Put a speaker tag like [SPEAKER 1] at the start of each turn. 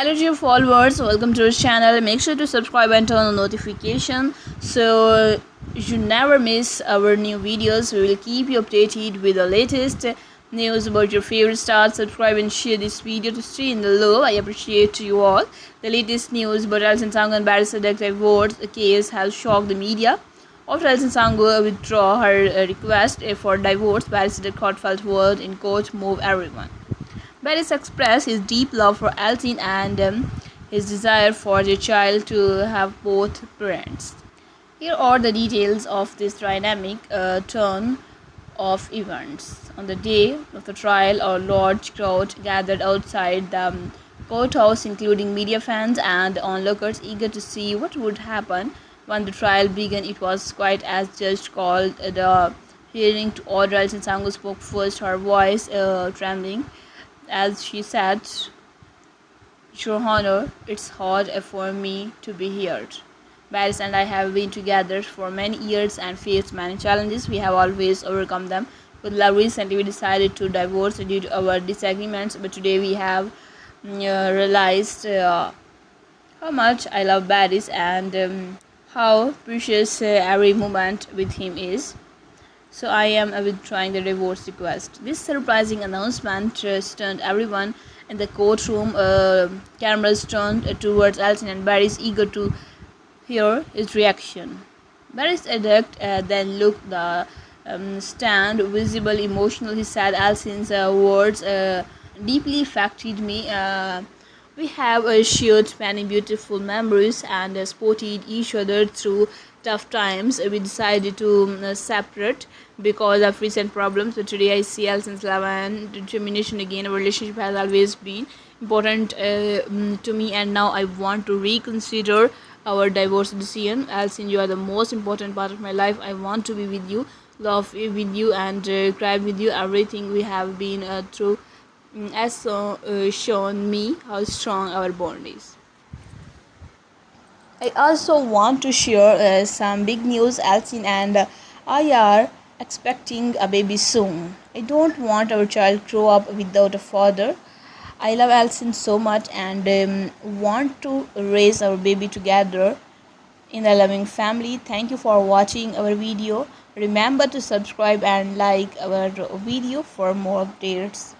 [SPEAKER 1] Hello dear followers, welcome to our channel. Make sure to subscribe and turn on notification so you never miss our new videos. We will keep you updated with the latest news about your favorite stars. Subscribe and share this video to stay in the loop. I appreciate you all. The latest news about Alison Sango and Barry Sadek divorce case has shocked the media. After Alison Sango withdraw her uh, request for divorce, Barry Court felt word in court move everyone. Barris expressed his deep love for Elton and um, his desire for their child to have both parents. Here are the details of this dynamic uh, turn of events. On the day of the trial, a large crowd gathered outside the um, courthouse, including media fans and onlookers eager to see what would happen when the trial began. It was quite as judge called the hearing to order. Alison Sango spoke first, her voice uh, trembling as she said, Your Honor, it's hard for me to be here. Barris and I have been together for many years and faced many challenges. We have always overcome them. With love, recently we decided to divorce due to our disagreements, but today we have mm, uh, realized uh, how much I love Barris and um, how precious uh, every moment with him is so I am withdrawing the divorce request. This surprising announcement stunned everyone in the courtroom. Uh, cameras turned towards Elton and Barry's eager to hear his reaction. Barry's adduct uh, then looked the um, stand, visible, emotional. He said, Alson's uh, words uh, deeply affected me. We have shared many beautiful memories and supported each other through tough times. We decided to uh, separate because of recent problems. But today I see Alson's love and determination again. Our relationship has always been important uh, um, to me, and now I want to reconsider our divorce decision. Alson, you are the most important part of my life. I want to be with you, love with you, and uh, cry with you. Everything we have been uh, through Mm, has so, uh, shown me how strong our bond is. I also want to share uh, some big news. Alcin and I are expecting a baby soon. I don't want our child grow up without a father. I love Alcin so much and um, want to raise our baby together in a loving family. Thank you for watching our video. Remember to subscribe and like our video for more updates.